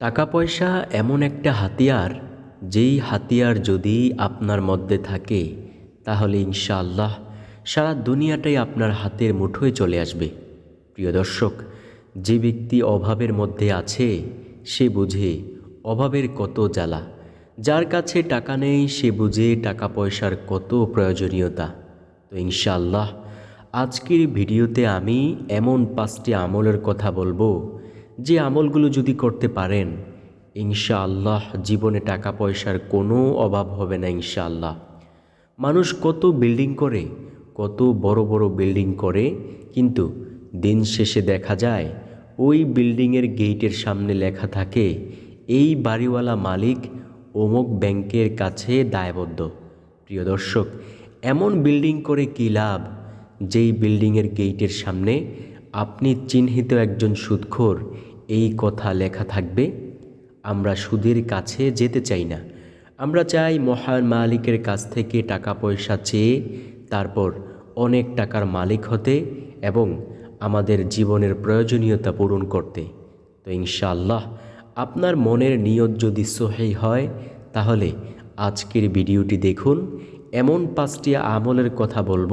টাকা পয়সা এমন একটা হাতিয়ার, যেই হাতিয়ার যদি আপনার মধ্যে থাকে, তাহলে ইনশাআল্লাহ সারা দুনিয়াটাই আপনার হাতের মুঠোয় চলে আসবে। প্রিয় দর্শক, যে ব্যক্তি অভাবের মধ্যে আছে, সে বুঝে অভাবের কত জ্বালা। যার কাছে টাকা নেই, সে বুঝে টাকা পয়সার কত প্রয়োজনীয়তা। তো ইনশাআল্লাহ, আজকের ভিডিওতে আমি এমন পাঁচটি আমলের কথা বলব যে আমলগুলো যদি করতে পারেন, ইনশাআল্লাহ জীবনে টাকা পয়সার কোনো অভাব হবে না ইনশাআল্লাহ। মানুষ কত বিল্ডিং করে, কত বড় বড় বিল্ডিং করে, কিন্তু দিন শেষে দেখা যায় ওই বিল্ডিংয়ের গেইটের সামনে লেখা থাকে, এই বাড়িওয়ালা মালিক অমুক ব্যাংকের কাছে দায়বদ্ধ। প্রিয় দর্শক, এমন বিল্ডিং করে কী লাভ? যেই বিল্ডিংয়ের গেইটের সামনে আপনি চিহ্নিত একজন সুদখোর, এই কথা লেখা থাকবে, আমরা সুদের কাছে যেতে চাই না। আমরা চাই মহান মালিকের কাছ থেকে টাকা পয়সা চেয়ে তারপর অনেক টাকার মালিক হতে এবং আমাদের জীবনের প্রয়োজনীয়তা পূরণ করতে। তো ইনশাআল্লাহ, আপনার মনের নিয়ত যদি সহি হয়, তাহলে আজকের ভিডিওটি দেখুন। এমন পাঁচটি আমলের কথা বলব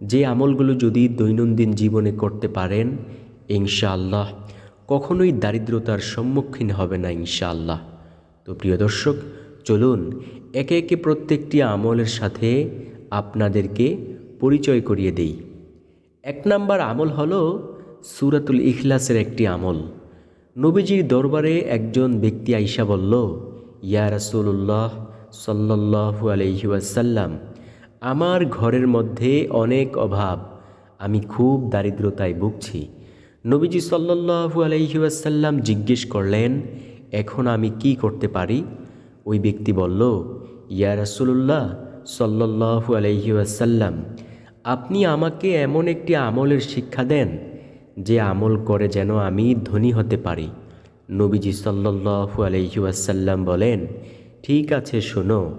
যে আমলগুলো যদি দৈনন্দিন জীবনে করতে পারেন, ইনশাআল্লাহ কখনোই দারিদ্রতার সম্মুখীন হবে না, ইনশাআল্লাহ। তো প্রিয় দর্শক, চলুন একে একে প্রত্যেকটি আমলের সাথে আপনাদেরকে পরিচয় করিয়ে দেই। এক নাম্বার আমল হল সুরাতুল ইখলাসের একটি আমল। নবীজির দরবারে একজন ব্যক্তি আইসা বলল, ইয়া রাসূলুল্লাহ সাল্লাল্লাহু আলাইহি ওয়াসাল্লাম আমার ঘরের মধ্যে অনেক অভাব। আমি খুব দারিদ্রতায় ভুগছি। নবীজি সাল্লাল্লাহু আলাইহি ওয়াসাল্লাম জিজ্ঞেস করলেন, এখন আমি কি করতে পারি? ওই ব্যক্তি বলল, ইয়া রাসূলুল্লাহ সাল্লাল্লাহু আলাইহি ওয়াসাল্লাম, আপনি আমাকে এমন একটি আমলের শিক্ষা দেন, যে আমল করে যেন আমি ধনী হতে পারি। নবীজি সাল্লাল্লাহু আলাইহি ওয়াসাল্লাম বলেন, ঠিক আছে, শোনো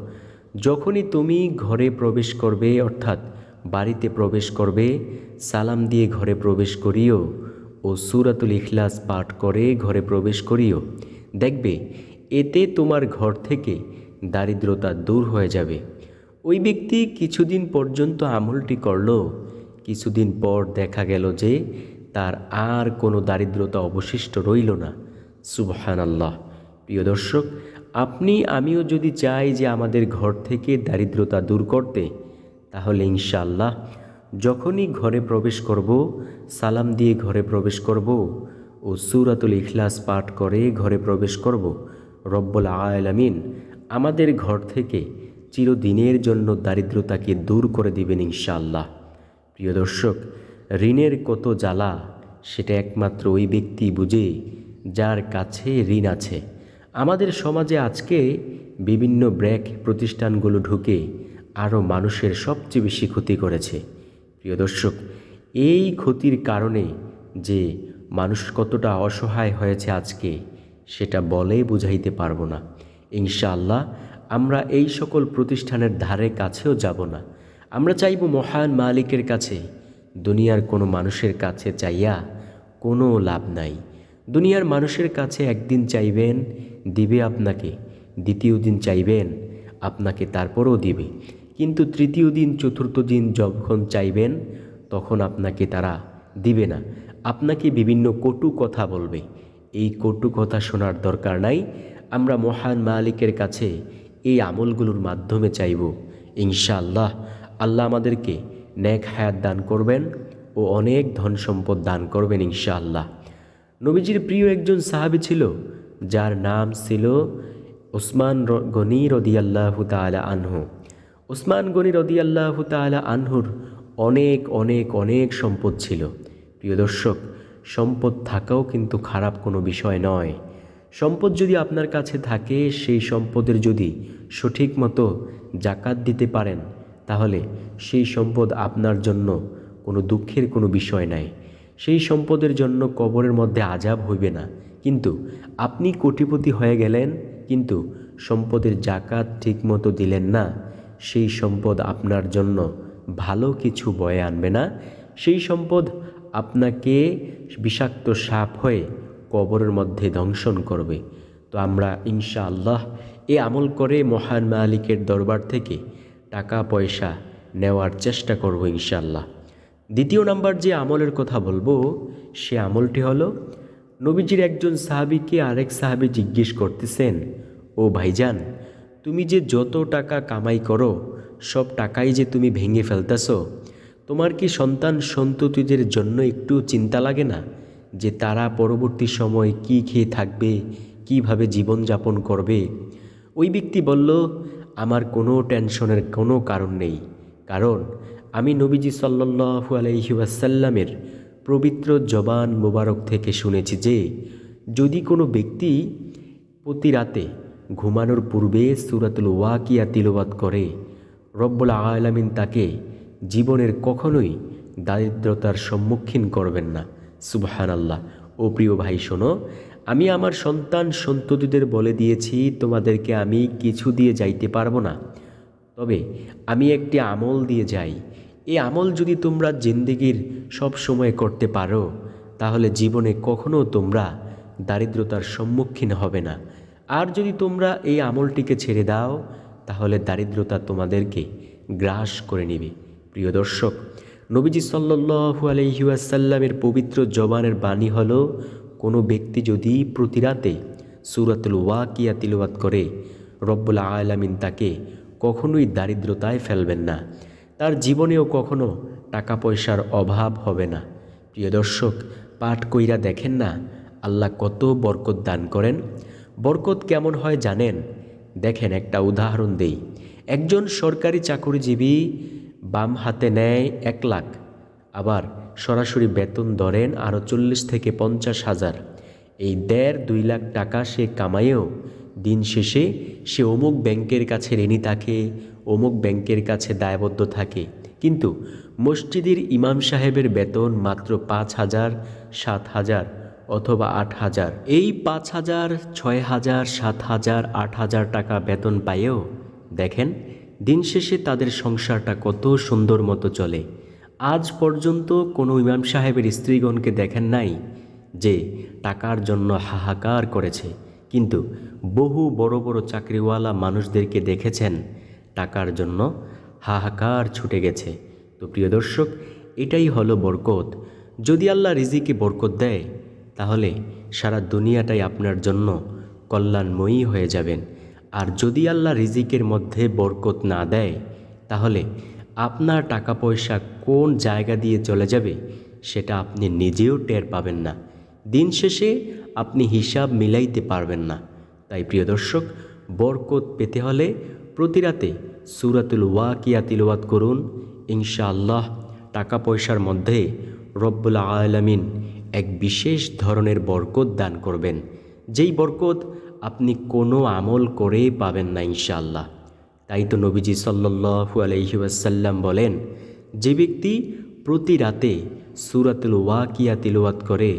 যখনই তুমি ঘরে প্রবেশ করবে, অর্থাৎ বাড়িতে প্রবেশ করবে, সালাম দিয়ে ঘরে প্রবেশ করিও ও সুরাতুল ইখলাস পাঠ করে ঘরে প্রবেশ করিও, দেখবে এতে তোমার ঘর থেকে দারিদ্রতা দূর হয়ে যাবে। ওই ব্যক্তি কিছুদিন পর্যন্ত আমলটি করল, কিছুদিন পর দেখা গেল যে তার আর কোনো দারিদ্রতা অবশিষ্ট রইল না। সুবহান আল্লাহ প্রিয় দর্শক আপনি, আমিও যদি চাই যে আমাদের ঘর থেকে দারিদ্রতা দূর করতে, তাহলে ইনশাল্লাহ যখনই ঘরে প্রবেশ করব, সালাম দিয়ে ঘরে প্রবেশ করব ও সুরাতুল ইখলাস পাঠ করে ঘরে প্রবেশ করব, রব্বুল আলামিন আমাদের ঘর থেকে চিরদিনের জন্য দারিদ্রতাকে দূর করে দিবেন ইনশাল্লাহ প্রিয় দর্শক, ঋণের কত জ্বালা, সেটা একমাত্র ওই ব্যক্তি বুঝে যার কাছে ঋণ আছে। আমাদের সমাজে আজকে বিভিন্ন ব্র্যাক প্রতিষ্ঠানগুলো ঢুকে আরও মানুষের সবচেয়ে বেশি ক্ষতি করেছে। প্রিয় দর্শক, এই ক্ষতির কারণে যে মানুষ কতটা অসহায় হয়েছে আজকে, সেটা বলে বুঝাইতে পারব না। ইনশাআল্লাহ, আমরা এই সকল প্রতিষ্ঠানের ধারে কাছেও যাব না। আমরা চাইব মহান মালিকের কাছে, দুনিয়ার কোনো মানুষের কাছে চাইয়া কোনো লাভ নাই। দুনিয়ার মানুষের কাছে একদিন চাইবেন দিবে আপনাকে, দ্বিতীয় দিন চাইবেন, আপনাকে তারপরও দিবে। কিন্তু তৃতীয় দিন, চতুর্থ দিন যখন চাইবেন, তখন আপনাকে তারা দিবে না। আপনাকে বিভিন্ন কটু কথা বলবে। এই কটু কথা শোনার দরকার নাই। আমরা মহান মালিকের কাছে এই আমলগুলোর মাধ্যমে চাইব। ইনশাআল্লাহ আল্লাহ আমাদেরকে ন্যাক হায়াত দান করবেন ও অনেক ধন সম্পদ দান করবেন ইনশাআল্লাহ। নবীজির প্রিয় একজন সাহাবি ছিল যার নাম ছিল ওসমান র- গনি রদিয়াল্লাহ তালা আনহু। ওসমান গনি রদিয়াল্লাহ তালা আনহুর অনেক অনেক অনেক সম্পদ ছিল। প্রিয় দর্শক, সম্পদ থাকাও কিন্তু খারাপ কোনো বিষয় নয়। সম্পদ যদি আপনার কাছে থাকে, সেই সম্পদের যদি সঠিক মতো জাকাত দিতে পারেন, তাহলে সেই সম্পদ আপনার জন্য কোনো দুঃখের কোনো বিষয় নাই। সেই সম্পদের জন্য কবরের মধ্যে আজাব হইবে না। কিন্তু আপনি কোটিপতি হয়ে গেলেন, কিন্তু সম্পদের জাকাত ঠিকমতো দিলেন না। সেই সম্পদ আপনার জন্য ভালো কিছু বয়ে আনবে না। সেই সম্পদ আপনাকে বিষাক্ত সাপ হয়ে কবরের মধ্যে দংশন করবে। তো আমরা ইনশা আল্লাহ এ আমল করে মহান মালিকের দরবার থেকে টাকা পয়সা নেওয়ার চেষ্টা করব ইনশাআল্লাহ। দ্বিতীয় নাম্বার যে আমলের কথা বলব, সে আমলটি হলো নবীজির একজন সাহাবিকে আরেক সাহাবি জিজ্ঞেস করতেছেন, ও ভাইজান, তুমি যে যত টাকা কামাই করো, সব টাকাই যে তুমি ভেঙে ফেলতেছো, তোমার কি সন্তান সন্ততিদের জন্য একটু চিন্তা লাগে না যে তারা পরবর্তী সময় কি খেয়ে থাকবে, কীভাবে জীবনযাপন করবে? ওই ব্যক্তি বলল, আমার কোনো টেনশনের কোনো কারণ নেই, কারণ আমি নবীজি সাল্লু আলহিউসাল্লামের পবিত্র জবান মোবারক থেকে শুনেছি যে, যদি কোনো ব্যক্তি প্রতি রাতে ঘুমানোর পূর্বে সুরাতুল ওয়াকিয়া তিলবাত করে, রব্বুল আলামিন তাকে জীবনের কখনোই দারিদ্রতার সম্মুখীন করবেন না। সুবহান আল্লাহ ও প্রিয় ভাই, শোনো, আমি আমার সন্তান সন্ততিদের বলে দিয়েছি, তোমাদেরকে আমি কিছু দিয়ে যাইতে পারব না। তবে আমি একটি আমল দিয়ে যাই। এই আমল যদি তোমরা জিন্দিগির সব সময় করতে পারো, তাহলে জীবনে কখনো তোমরা দারিদ্রতার সম্মুখীন হবে না। আর যদি তোমরা এই আমলটিকে ছেড়ে দাও, তাহলে দারিদ্রতা তোমাদেরকে গ্রাস করে নেবে। প্রিয় দর্শক, নবীজি সাল্লু আলহিউসাল্লামের পবিত্র জবানের বাণী হল, কোনো ব্যক্তি যদি প্রতি রাতে সুরাতুল ওয়াকিয়া তিলওয়াত করে, রব্বুল আলামিন তাকে কখনোই দারিদ্রতায় ফেলবেন না। তার জীবনেও কখনো টাকা পয়সার অভাব হবে না। প্রিয় দর্শক, পাঠ কইরা দেখেন না, আল্লাহ কত বরকত দান করেন। বরকত কেমন হয় জানেন? দেখেন একটা উদাহরণ দেই। একজন সরকারি চাকরিজীবী বাম হাতে নেয় এক লাখ, আবার সরাসরি বেতন ধরেন আরও চল্লিশ থেকে পঞ্চাশ হাজার। এই দেড় দুই লাখ টাকা সে কামায়েও দিন শেষে সে অমুক ব্যাংকের কাছে ঋণী থাকে অমুক ব্যাংকের কাছে দায়বদ্ধ থাকে। কিন্তু মসজিদের ইমাম সাহেবের বেতন মাত্র পাঁচ হাজার, সাত হাজার অথবা আট হাজার। এই পাঁচ হাজার, ছয় হাজার, সাত হাজার, আট হাজার টাকা বেতন পায়েও দেখেন, দিন শেষে তাদের সংসারটা কত সুন্দর মতো চলে। আজ পর্যন্ত কোনো ইমাম সাহেবের স্ত্রীগণকে দেখেন নাই যে টাকার জন্য হাহাকার করেছে। কিন্তু বহু বড় বড় চাকরিওয়ালা মানুষদেরকে দেখেছেন টাকার জন্য হাহাকার ছুটে গেছে। তো প্রিয় দর্শক, এটাই হলো বরকত। যদি আল্লাহ রিজিকে বরকত দেয়, তাহলে সারা দুনিয়াটাই আপনার জন্য কল্যাণময়ী হয়ে যাবেন। আর যদি আল্লাহ রিজিকের মধ্যে বরকত না দেয়, তাহলে আপনার টাকা পয়সা কোন জায়গা দিয়ে চলে যাবে, সেটা আপনি নিজেও টের পাবেন না। দিন শেষে আপনি হিসাব মিলাইতে পারবেন না। তাই প্রিয় দর্শক, বরকত পেতে হলে প্রতি রাতে সুরাতুল ওয়াকিয়া তিলওয়াত করুন। ইনশাআল্লাহ টাকা পয়সার মধ্যে রব্বুল আলামিন এক বিশেষ ধরনের বরকত দান করবেন। যেই বরকত আপনি কোনো আমল করেই পাবেন না ইনশাআল্লাহ। তাই তো নবীজি সাল্লু আলহিউসাল্লাম বলেন, যে ব্যক্তি প্রতি রাতে সুরাতুল ওয়াকিয়া তিলওয়াত করে,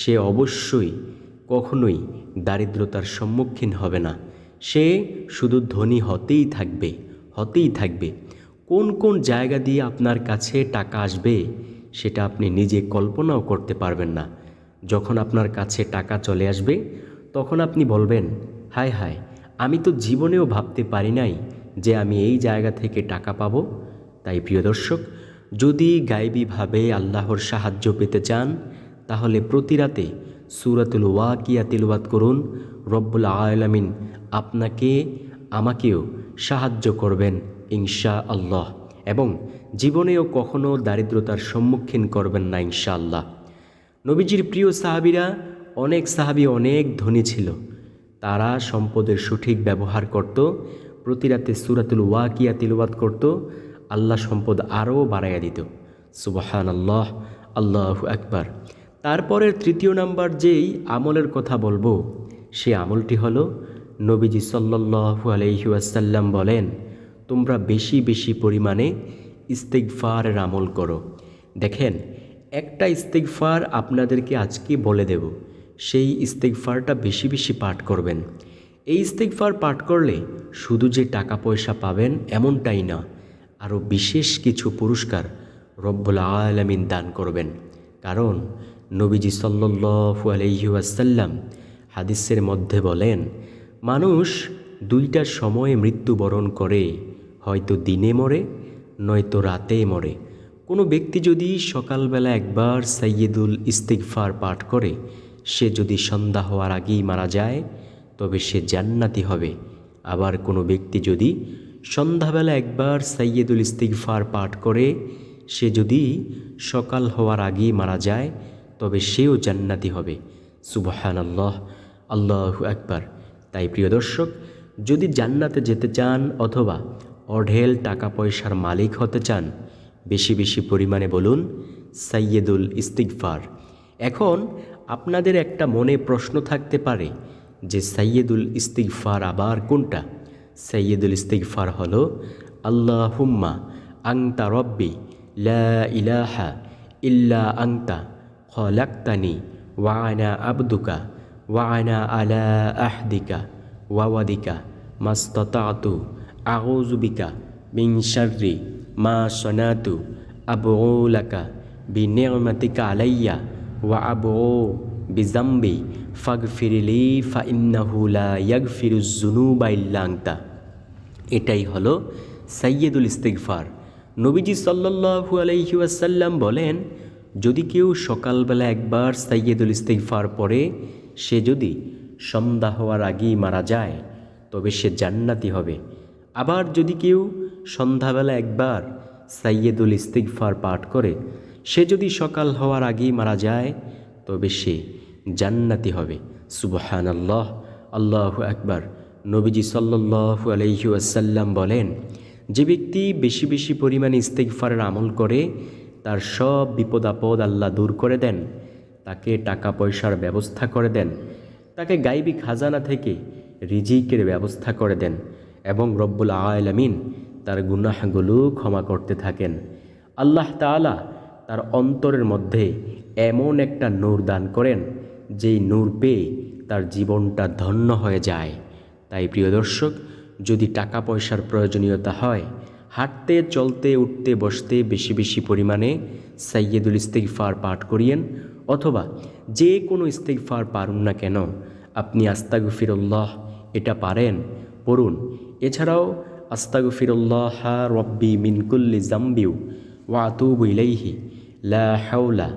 সে অবশ্যই কখনোই দারিদ্রতার সম্মুখীন হবে না। সে শুধু ধনী হতেই থাকবে হতেই থাকবে। কোন কোন জায়গা দিয়ে আপনার কাছে টাকা আসবে, সেটা আপনি নিজে কল্পনাও করতে পারবেন না। যখন আপনার কাছে টাকা চলে আসবে, তখন আপনি বলবেন, হায় হায়, আমি তো জীবনেও ভাবতে পারি নাই যে আমি এই জায়গা থেকে টাকা পাবো। তাই প্রিয় দর্শক, যদি গাইবীভাবে আল্লাহর সাহায্য পেতে চান, তাহলে প্রতি রাতে সুরাতুল ওয়াকিয়া তিলওয়াত করুন। রব্বুল আলামিন আপনাকে, আমাকেও সাহায্য করবেন ইনশা আল্লাহ এবং জীবনেও কখনো দারিদ্রতার সম্মুখীন করবেন না ইনশাআল্লাহ। নবীজির প্রিয় সাহাবিরা, অনেক সাহাবি অনেক ধনী ছিল। তারা সম্পদের সঠিক ব্যবহার করত, প্রতি রাতে সুরাতুল ওয়াকিয়া তিলওয়াত করত, আল্লাহ সম্পদ আরও বাড়াইয়া দিত। সুবাহান আল্লাহ আল্লাহ একবার তারপরের তৃতীয় নাম্বার যেই আমলের কথা বলব, সে আমলটি হলো নবীজি সাল্লাহু আলহিউসাল্লাম বলেন, তোমরা বেশি বেশি পরিমাণে ইস্তেকফারের আমল করো। দেখেন, একটা ইস্তেকফার আপনাদেরকে আজকে বলে দেব, সেই ইস্তেকফারটা বেশি বেশি পাঠ করবেন। এই ইস্তেকফার পাঠ করলে শুধু যে টাকা পয়সা পাবেন এমনটাই না, আরও বিশেষ কিছু পুরস্কার রব্বুল আলমিন দান করবেন। কারণ নবীজি সাল্লু আলহিউসাল্লাম হাদিসের মধ্যে বলেন, মানুষ দুইটা সময়ে মৃত্যুবরণ করে, হয়তো দিনে মরে, নয়তো রাতে মরে। কোনো ব্যক্তি যদি সকালবেলা একবার সৈয়দুল ইস্তিকফার পাঠ করে, সে যদি সন্ধ্যা হওয়ার আগেই মারা যায়, তবে সে জান্নাতি হবে। আবার কোনো ব্যক্তি যদি সন্ধ্যাবেলা একবার সৈয়দুল ইস্তিকফার পাঠ করে, সে যদি সকাল হওয়ার আগেই মারা যায় তবে সেও জান্নাতি হবে। সুবহান আল্লাহ আল্লাহ একবার তাই প্রিয় দর্শক, যদি জান্নাতে যেতে চান অথবা অঢেল টাকা পয়সার মালিক হতে চান, বেশি বেশি পরিমাণে বলুন, সাইয়েদুল ইস্তিকফার এখন আপনাদের একটা মনে প্রশ্ন থাকতে পারে যে সাইয়েদুল ইস্তিকফার আবার কোনটা? সাইয়েদুল ইস্তিকফার হল আল্লাহ হুম্মা আংতা রব্বি লা ইলাহা ইল্লা আংতা খলাক্তানি ওয়ানা আবদুকা ওয়ানা আলা আহদিকা ওয়াওয়াদিকা মাস্ততাতু আউজুবিকা মিন শাররি মা সনাতু আবউলাকা বিনিয়মাতিকা আলাইয়া ওয়া আবউ বিজাম্বি ফাগফিরিলি ফা ইন্নাহু লা ইয়াগফিরুজ যুনুবা ইল্লা আনতা এটাই হলো সৈয়দুল ইস্তিগফার। নবীজি সাল্লাল্লাহু আলাইহি ওয়াসাল্লাম বলেন যদি কেউ সকালবেলা একবার সাইয়েদুল ইস্তিগফার পরে সে যদি সন্ধ্যা হওয়ার আগেই মারা যায়, তবে সে জান্নাতি হবে। আবার যদি কেউ সন্ধ্যাবেলা একবার সৈয়দুল ইস্তিগফার পাঠ করে, সে যদি সকাল হওয়ার আগেই মারা যায়, তবে সে জান্নাতি হবে। সুবহান আল্লাহ আল্লাহ একবার নবীজি সাল্লু আলহি আসাল্লাম বলেন, যে ব্যক্তি বেশি বেশি পরিমাণে ইস্তেকফারের আমল করে তার সব বিপদ আপদ আল্লাহ দূর করে দেন। তাকে টাকা পয়সার ব্যবস্থা করে দেন। তাকে গাইবি খাজানা থেকে রিজিকের ব্যবস্থা করে দেন এবং রব্বুল আলামিন তার গুনাহগুলো ক্ষমা করতে থাকেন। আল্লাহ তাআলা তার অন্তরের মধ্যে এমন একটা নূর দান করেন, যেই নূর পেয়ে তার জীবনটা ধন্য হয়ে যায়। তাই প্রিয় দর্শক, যদি টাকা পয়সার প্রয়োজনীয়তা হয় হাঁটতে, চলতে, উঠতে, বসতে বেশি বেশি পরিমাণে সৈয়দুল ইস্তেগফার পাঠ করিয়েন অথবা যে কোনো ইস্তেগফার পারুন না কেন, আপনি আস্তাগফিরুল্লাহ এটা পারেন। পড়ুন, এছাড়াও আস্তাগফিরুল্লাহ রব্বি মিনকুল্লি জাম্বিউ ওয়া আতুবু ইলাইহি, লা হাওলা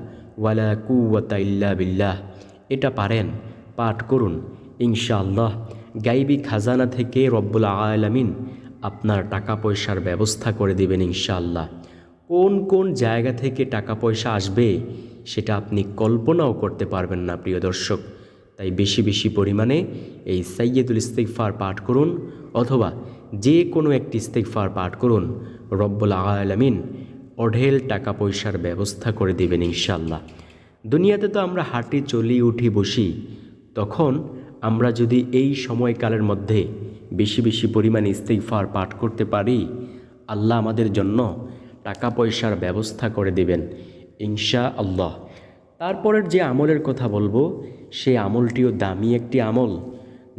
ওয়ালা কুওয়াতা ইল্লা বিল্লাহ, এটা পারেন, পাঠ করুন। ইনশাআল্লাহ, গাইবি খাজানা থেকে রব্বুল আলামিন আপনার টাকা পয়সার ব্যবস্থা করে দেবেন ইনশাআল্লাহ। কোন কোন জায়গা থেকে টাকা পয়সা আসবে, সেটা আপনি কল্পনাও করতে পারবেন না, প্রিয় দর্শক। তাই বেশি বেশি পরিমাণে এই সৈয়দুল ইস্তেকফার পাঠ করুন, অথবা যে কোনো একটি ইস্তেকফার পাঠ করুন, রব্বুল আলামিন অঢেল টাকা পয়সার ব্যবস্থা করে দেবেন ইনশাল্লাহ দুনিয়াতে তো আমরা হাঁটি, চলি, উঠি, বসি, তখন আমরা যদি এই সময়কালের মধ্যে বেশি বেশি পরিমাণে ইস্তেকফার পাঠ করতে পারি, আল্লাহ আমাদের জন্য টাকা পয়সার ব্যবস্থা করে দেবেন ইনশা আল্লাহ তারপরের যে আমলের কথা বলব, সেই আমলটিও দামি একটি আমল।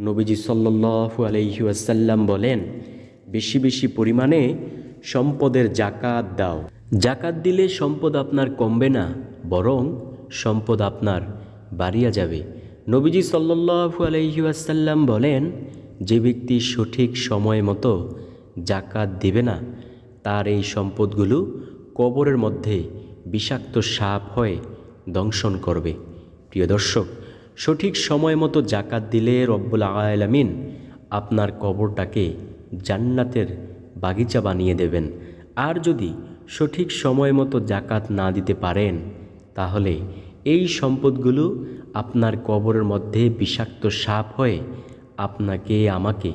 নবীজি সাল্লু আলহি আসাল্লাম বলেন, বেশি বেশি পরিমাণে সম্পদের জাকাত দাও। জাকাত দিলে সম্পদ আপনার কমবে না, বরং সম্পদ আপনার বাড়িয়া যাবে। নবীজি সাল্লু আলহি আসাল্লাম বলেন, যে ব্যক্তি সঠিক সময় মতো জাকাত দিবে না, তার এই সম্পদগুলো কবরের মধ্যে বিষাক্ত সাপ হয়ে দংশন করবে। প্রিয় দর্শক, সঠিক সময় মতো জাকাত দিলে রব্বুল আলামিন আপনার কবরটাকে জান্নাতের বাগিচা বানিয়ে দেবেন। আর যদি সঠিক সময় মতো জাকাত না দিতে পারেন, তাহলে এই সম্পদগুলো আপনার কবরের মধ্যে বিষাক্ত সাপ হয়ে আপনাকে, আমাকে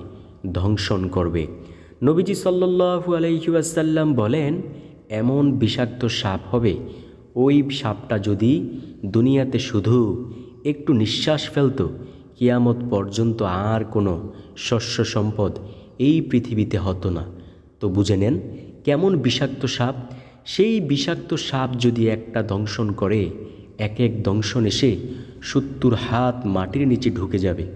ধ্বংসন করবে। নবীজি সাল্লু আলহিউসাল্লাম বলেন, এমন বিষাক্ত সাপ হবে, ওই সাপটা যদি দুনিয়াতে শুধু একটু নিঃশ্বাস ফেলত, কিয়ামত পর্যন্ত আর কোনো শস্য সম্পদ এই পৃথিবীতে হতো না। তো বুঝে নেন, কেমন বিষাক্ত সাপ? সেই বিষাক্ত সাপ যদি একটা দংশন করে এক এক দংশন এসে সত্তর হাত মাটির নিচে ঢুকে যাবে।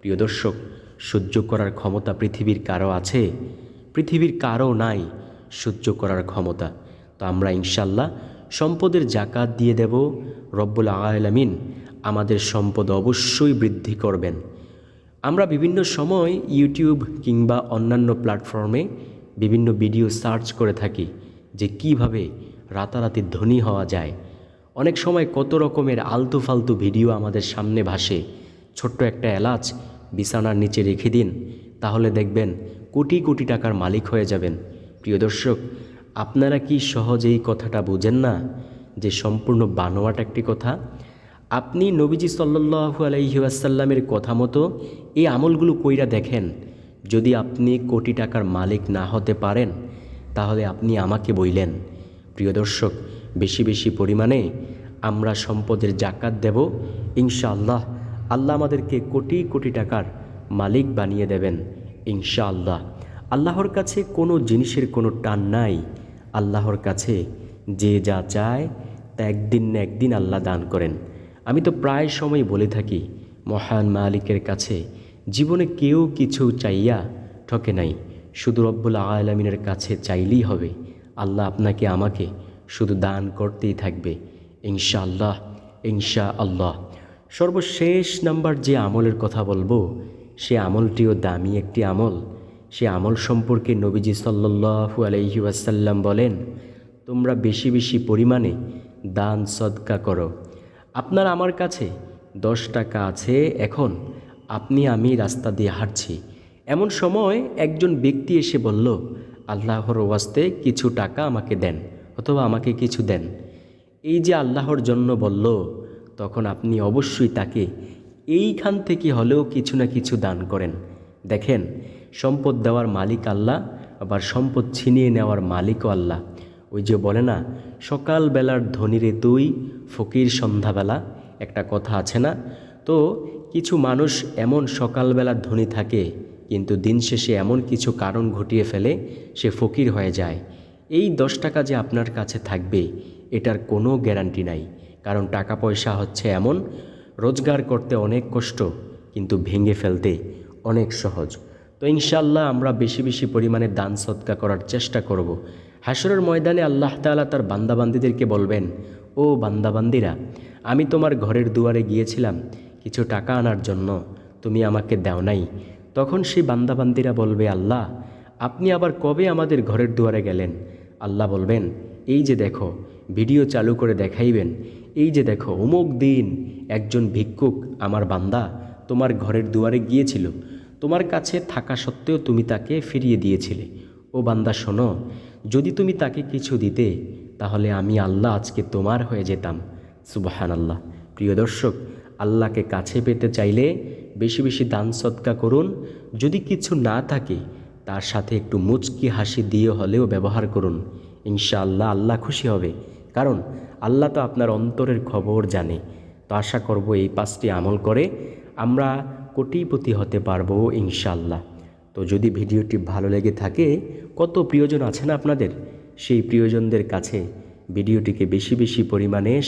প্রিয় দর্শক, সহ্য করার ক্ষমতা পৃথিবীর কারও আছে? পৃথিবীর কারও নাই সহ্য করার ক্ষমতা। তো আমরা ইনশাল্লাহ সম্পদের জাকাত দিয়ে দেব। রব্বুল আলামিন আমাদের সম্পদ অবশ্যই বৃদ্ধি করবেন। আমরা বিভিন্ন সময় ইউটিউব কিংবা অন্যান্য প্ল্যাটফর্মে বিভিন্ন ভিডিও সার্চ করে থাকি যে কীভাবে রাতারাতি ধনী হওয়া যায়। অনেক সময় কত রকমের আলতু ফালতু ভিডিও আমাদের সামনে ভাসে। ছোট্ট একটা এলাচ বিছানার নিচে রেখে দিন, তাহলে দেখবেন কোটি কোটি টাকার মালিক হয়ে যাবেন। প্রিয় দর্শক, আপনারা কি সহজেই কথাটা বুঝেন না যে সম্পূর্ণ বানোয়াট একটি কথা? আপনি নবীজি সাল্লু আলাইহি আসাল্লামের কথা মতো এই আমলগুলো কইরা দেখেন। যদি আপনি কোটি টাকার মালিক না হতে পারেন, তাহলে আপনি আমাকে বইলেন। প্রিয় দর্শক বেশি বেশি পরিমাণে আমরা সম্পদের জাকাত দেব, ইনশাআল্লাহ আল্লাহ আমাদেরকে কোটি কোটি টাকার মালিক বানিয়ে দেবেন, ইনশাআল্লাহ। আল্লাহর কাছে কোনো জিনিসের কোনো টান নাই, আল্লাহর কাছে যে যা চায় তা একদিন না একদিন আল্লাহ দান করেন। আমি তো প্রায় সময় বলে থাকি, মহান মালিকের কাছে জীবনে কেউ কিছু চাইয়া ঠকে নাই, শুধু রব্বুল আলমিনের কাছে চাইলেই হবে, আল্লাহ আপনাকে, আমাকে শুধু দান করতেই থাকবে। ইনশাআল্লাহ ইনশা আল্লাহ সর্বশেষ নাম্বার যে আমলের কথা বলব, সে আমলটিও দামি একটি আমল। সে আমল সম্পর্কে নবীজি সাল্লু আলহি ওয়াসাল্লাম বলেন, তোমরা বেশি বেশি পরিমাণে দান সদকা করো। আপনার আমার কাছে দশ টাকা আছে, এখন আপনি আমি রাস্তা দিয়ে হাঁটছি। এমন সময় একজন ব্যক্তি এসে বলল, আল্লাহর ওয়াস্তে কিছু টাকা আমাকে দেন। অথবা আমাকে কিছু দেন। এই যে আল্লাহর জন্য বলল, তখন আপনি অবশ্যই তাকে এইখান থেকে হলেও কিছু না কিছু দান করেন। দেখেন, সম্পদ দেওয়ার মালিক আল্লাহ, আবার সম্পদ ছিনিয়ে নেওয়ার মালিকও আল্লাহ। ওই যে বলে না, সকালবেলার ধনীরে তুই, ফকির সন্ধ্যাবেলা, একটা কথা আছে না? তো কিছু মানুষ এমন সকালবেলার ধনী থাকে, কিন্তু দিন শেষে এমন কিছু কারণ ঘটিয়ে ফেলে, সে ফকির হয়ে যায়। এই দশ টাকা যে আপনার কাছে থাকবে, এটার কোনো গ্যারান্টি নাই। কারণ টাকা পয়সা হচ্ছে এমন, রোজগার করতে অনেক কষ্ট, কিন্তু ভেঙে ফেলতে অনেক সহজ। তো ইনশাল্লাহ আমরা বেশি বেশি পরিমাণে দান সৎকা করার চেষ্টা করব। হাসরের ময়দানে আল্লাহ তাআলা তার বান্দাবান্দিদেরকে বলবেন, ও বান্দাবান্দিরা, আমি তোমার ঘরের দুয়ারে গিয়েছিলাম, কিছু টাকা আনার জন্য, তুমি আমাকে দাও নাই। তখন সেই বান্দাবান্দিরা বলবে, আল্লাহ, আপনি আবার কবে আমাদের ঘরের দুয়ারে গেলেন? আল্লাহ বলবেন, এই যে দেখো, ভিডিও চালু করে দেখাইবেন, এই যে দেখো, অমুক দিন একজন ভিক্ষুক আমার বান্দা তোমার ঘরের দুয়ারে গিয়েছিল। তোমার কাছে থাকা সত্ত্বেও তুমি তাকে ফিরিয়ে দিয়েছিলে। ও বান্দা, শোনো, যদি তুমি তাকে কিছু দিতে, তাহলে আমি আল্লাহ আজকে তোমার হয়ে যেতাম। সুবাহান আল্লাহ প্রিয় দর্শক, আল্লাহকে কাছে পেতে চাইলে বেশি বেশি দান সৎকা করুন। যদি কিছু না থাকে তার সাথে একটু মুচকি হাসি দিয়ে হলেও ব্যবহার করুন। ইনশাআল্লাহ আল্লাহ খুশি হবে। কারণ আল্লাহ তো আপনার অন্তরের খবর জানে। তো আশা করব এই পাঁচটি আমল করে আমরা কোটিপতি হতে পারব ইনশাআল্লাহ। তো যদি ভিডিওটি ভালো লেগে থাকে, কত প্রিয়জন আছেন আপনাদের? সেই প্রিয়জনদের কাছে ভিডিওটিকে বেশি বেশি পরিমাণে